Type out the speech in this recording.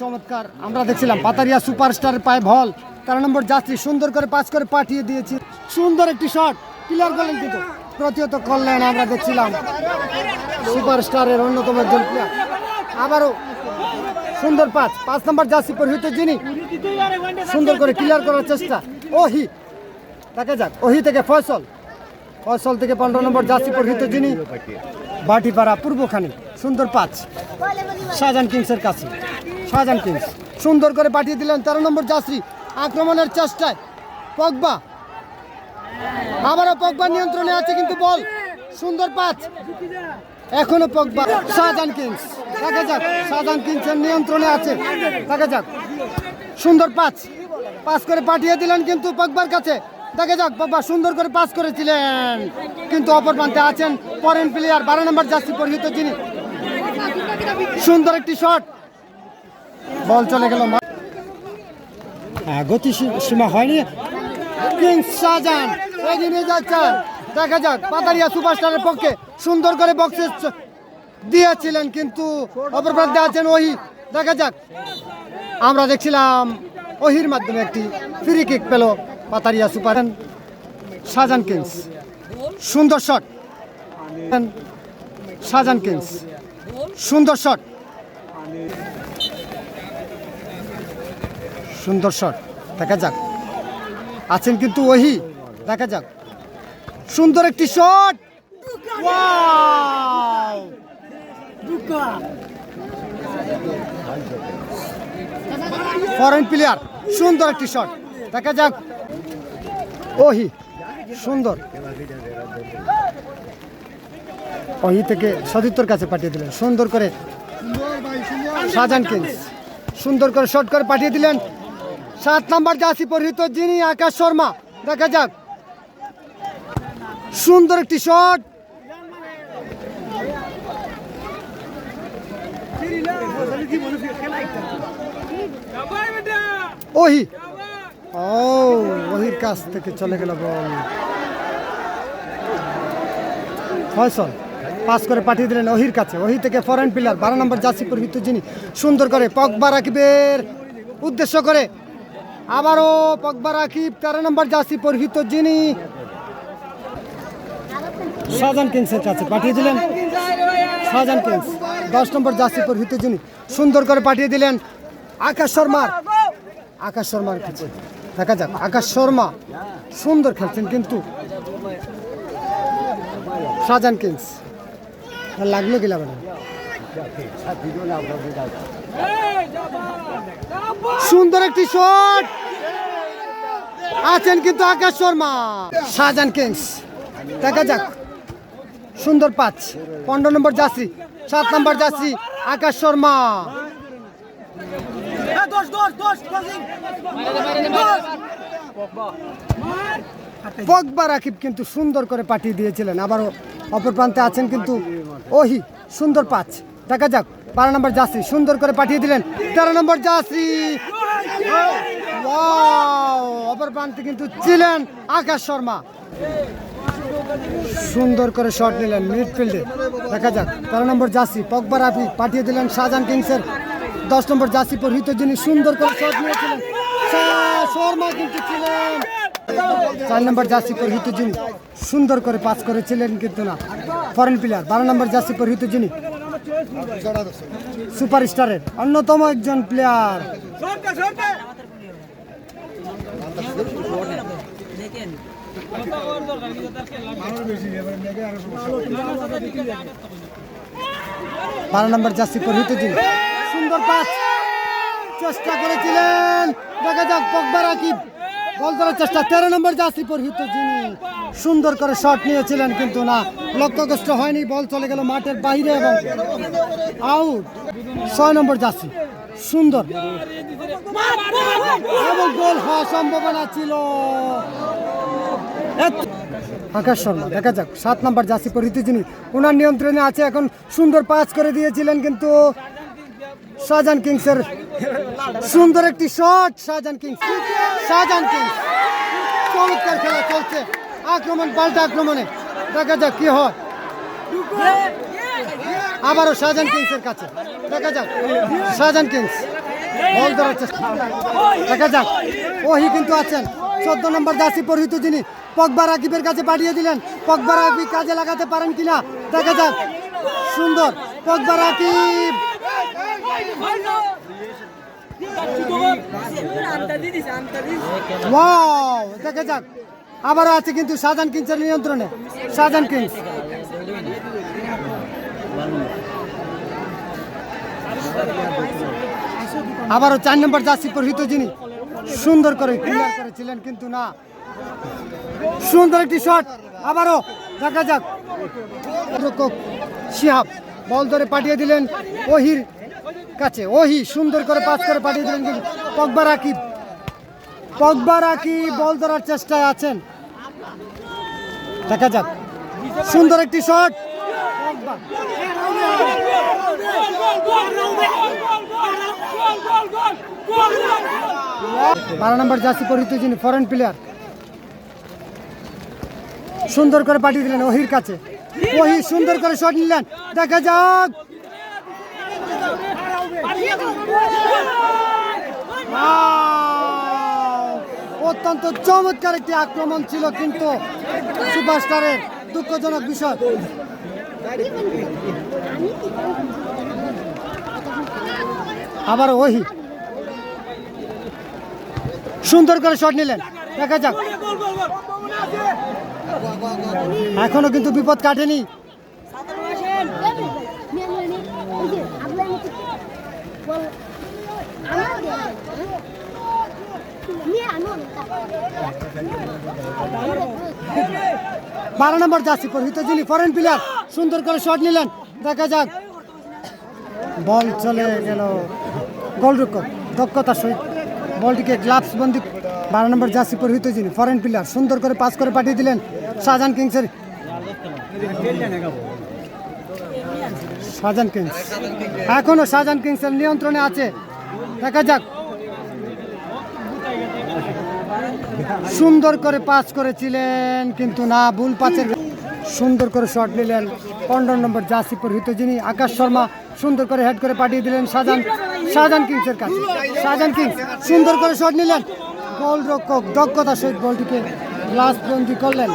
চমৎকার। আমরা দেখছিলাম, পাতারিয়া সুপারস্টারের পায়ে ভল তেরো নম্বর যাত্রী সুন্দর করে পাস করে পাঠিয়ে দিয়েছি। সুন্দর একটি শট ক্লিয়ার করলেন কিন্তু প্রতিহত করলেন আমরা দেখছিলাম। সুপারস্টারের অন্যতম একজন প্লেয়ার আবারও সুন্দর পাঁচ পাঁচ নম্বর জার্সি পরিহিত যিনি, সুন্দর করে ক্লিয়ার করার চেষ্টা। ওহি, দেখা যাক। ওহি থেকে ফয়সল। ফয়সল থেকে পনেরো নম্বর জার্সি পরিহিত যিনি বাটিপাড়া পূর্বখানি, সুন্দর পাঁচ। শাহজাহান কিংসের কাছে। শাহজাহান কিংস, সুন্দর করে পাঠিয়ে দিলেন। তেরো নম্বর জার্সি, আক্রমণের চেষ্টায় পগবা। আবারও পগবা নিয়ন্ত্রণে আছে কিন্তু বল। সুন্দর পাঁচ। এখনও পগবা। শাহজাহান কিংস, দেখা যাক। শাহজাহান কিংসের নিয়ন্ত্রণে আছে। দেখা যাক। সুন্দর পাঁচ। পাস করে পাঠিয়ে দিলেন কিন্তু পগবার কাছে। দেখা যাক বাবা সুন্দর করে পাস করেছিলেন। কিন্তু অপর প্রান্তে আছেন ফরেন প্লেয়ার বারো নম্বর জার্সি পরিহিত যিনি। সুন্দর একটি শট বল চলে গেল হ্যাঁ, গতি সীমা হয়নি। কিংস শাহজাহান এগিয়ে যাচ্ছেন দেখা যাক পাতারিয়া সুপারস্টারের পক্ষে সুন্দর করে বক্সে দিয়েছিলেন কিন্তু অপর প্রান্তে আছেন ওহি। দেখা যাক। আমরা দেখছিলাম ওহির মাধ্যমে একটি ফ্রি কিক পেল। Pataria super Shahjahan kings. সুন্দর শট। শাহজাহান কিংস। সুন্দর শট। সুন্দর শট। দেখা যাক। আছেন কিন্তু ওহি। দেখা যাক। সুন্দর একটি শট। ফরেন প্লেয়ার, সুন্দর একটি শট। দেখা যাক। ওহি, সুন্দর। ওহি থেকে সতীর্থর কাছে পাঠিয়ে দিলেন। সুন্দর করে শাহজাহান সুন্দর করে শর্ট করে পাঠিয়ে দিলেন। সাত নম্বর জাসি পরিহিত যিনি আকাশ শর্মা। দেখা যাক। সুন্দর একটি শট ওহি ও, ওহির কাছ থেকে চলে গেল বল ফয়সল পাস করে পাঠিয়ে দিলেন ওহির কাছে। ওহি থেকে ফরেন প্লেয়ার বারো নম্বর জার্সি পরিহিত যিনি সুন্দর করে পকবা রাকিবের উদ্দেশ্য করে। আবারও পকবা রাকিব, তেরো নম্বর জার্সি পরিহিত যিনি শাহজাহান কিংসের কাছে পাঠিয়ে দিলেন। শাহজাহান কিংস, দশ নম্বর জার্সি পরিহিত যিনি সুন্দর করে পাঠিয়ে দিলেন আকাশ শর্মার। আকাশ শর্মার কাছে। দেখা যাক। আকাশ শর্মা সুন্দর খেলছেন কিন্তু শাহজাহান কিংস। লাগল গেলাম না সুন্দর একটি শট। আছেন কিন্তু আকাশ শর্মা। শাহজাহান কিংস। দেখা যাক। সুন্দর পাঁচ। পনেরো নম্বর যাত্রী সাত নম্বর যাত্রী আকাশ শর্মা। পগবা রাকিব কিন্তু সুন্দর করে পাঠিয়ে দিয়েছিলেন। আবারও অপর প্রান্তে আছেন কিন্তু ওহি, সুন্দর পাঁচ। দেখা যাক, বারো নম্বর যাত্রী সুন্দর করে পাঠিয়ে দিলেন। তেরো নম্বর Wow! অপর প্রান্তে কিন্তু ছিলেন আকাশ শর্মা। সুন্দর করে শট নিলেন মিডফিল্ডে। দেখা যাক, তেরো নম্বর জাসি পকবার আপি পাঠিয়ে দিলেন শাহজাহান কিংসের দশ নম্বর জাসি পরিহিত যিনি সুন্দর করে শট নিয়েছিলেন শর্মা কিন্তু ছিলেন। চার নম্বর জাসি পরিহিত যিনি সুন্দর করে পাস করেছিলেন কিন্তু না ফরেন প্লেয়ার বারো নম্বর জাসি পরিহিত যিনি সুপারস্টারের অন্যতম একজন প্লেয়ার বারো নম্বর জার্সি পরিহিত যিনি সুন্দর পাস। চেষ্টা করেছিলেন। দেখা যাক পকবা রাকিব বল করার চেষ্টা। তেরো নম্বর জার্সি পরিহিত যিনি সুন্দর করে শট নিয়েছিলেন, কিন্তু না লক্ষ্যগ্রস্ত হয়নি, বল চলে গেল মাঠের বাইরে এবং আউট ছয় নম্বর জার্সি, সুন্দর। এবং গোল হওয়ার সম্ভাবনা ছিল। আকাশ শর্মা, দেখা যাক, সাত নম্বর জার্সি পরিহিত যিনি ওনার নিয়ন্ত্রণে আছে, এখন সুন্দর পাস করে দিয়েছিলেন, কিন্তু শাহজাহান কিংসের সুন্দর একটি shot, Shahjahan kings. Shahjahan kings. চমৎকার খেলা চলছে। আক্রমণ, পাল্টা আক্রমণে। দেখা যাক কি হয়। আবারও শাহজাহান কিংসের কাছে। দেখা যাক। শাহজাহান কিংস। বল ধরার চেষ্টা। দেখা যাক। ওহি কিন্তু আছেন। চোদ্দ নম্বর দাসী পরিহিত যিনি পকবা রাকিবের কাছে পাঠিয়ে দিলেন। পকবা রাকিব কাজে লাগাতে পারেন কিনা? দেখা যাক। সুন্দর। পকবা রাকিব! দেখা যাক। আবারও আছে কিন্তু শাহজাহান কিংসের নিয়ন্ত্রণে। শাহজাহান কিংস। আবারও চার নম্বর জার্সি পরিহিত যিনি। সুন্দর করে ক্লিয়ার করেছিলেন কিন্তু না। সুন্দর একটি শট আবারও দেখা যাক। সিহাব বল ধরে পাঠিয়ে দিলেন। ওহির কাছে। ওহি, সুন্দর করে পাস করে পাঠিয়ে দিলেন কিন্তু Pogba Rakib. Pogba Rakib ball ধরার চেষ্টায় আছেন। দেখা যাক। সুন্দর একটি শট। বারো নম্বর জার্সি পরিহিত যিনি ফরেন প্লেয়ার সুন্দর করে পাঠিয়ে দিলেন ওহির কাছে। ওহি সুন্দর করে শট নিলেন। দেখা যাক! অত্যন্ত চমৎকার একটি আক্রমণ ছিল কিন্তু সুপারস্টারের দুঃখজনক বিষয়। আবার ওহি। সুন্দর করে শট নিলেন। দেখা যাক। এখনও কিন্তু বিপদ কাটেনি। বারো নম্বর যাচ্ছি পরিহিত যিনি ফরেন প্লেয়ার সুন্দর করে শট নিলেন। দেখা যাক। বল চলে গেল। গোলরক্ষক দক্ষতার সহিত। বলটিকে গ্লাভস বন্দি বারো নম্বর জার্সি পরিহিত যিনি ফরেন প্লেয়ার সুন্দর করে পাস করে পাঠিয়ে দিলেন শাহজাহান কিংসের। শাহজাহান কিংস। এখনও শাহজাহান কিংসের নিয়ন্ত্রণে আছে। দেখা যাক। সুন্দর করে পাস করেছিলেন, কিন্তু না, ভুল পাসের সুন্দর করে শট নিলেন পনেরো নম্বর জার্সি পরিহিত যিনি আকাশ শর্মা, সুন্দর করে হেড করে পাঠিয়ে দিলেন শাহজাহান শাহজাহান কিংসের কাছে। শাহজাহান কিংস, সুন্দর করে শট নিলেন। গোল রক্ষক দক্ষতার সহিত বলটিকে গ্লাস বন্দি করলেন।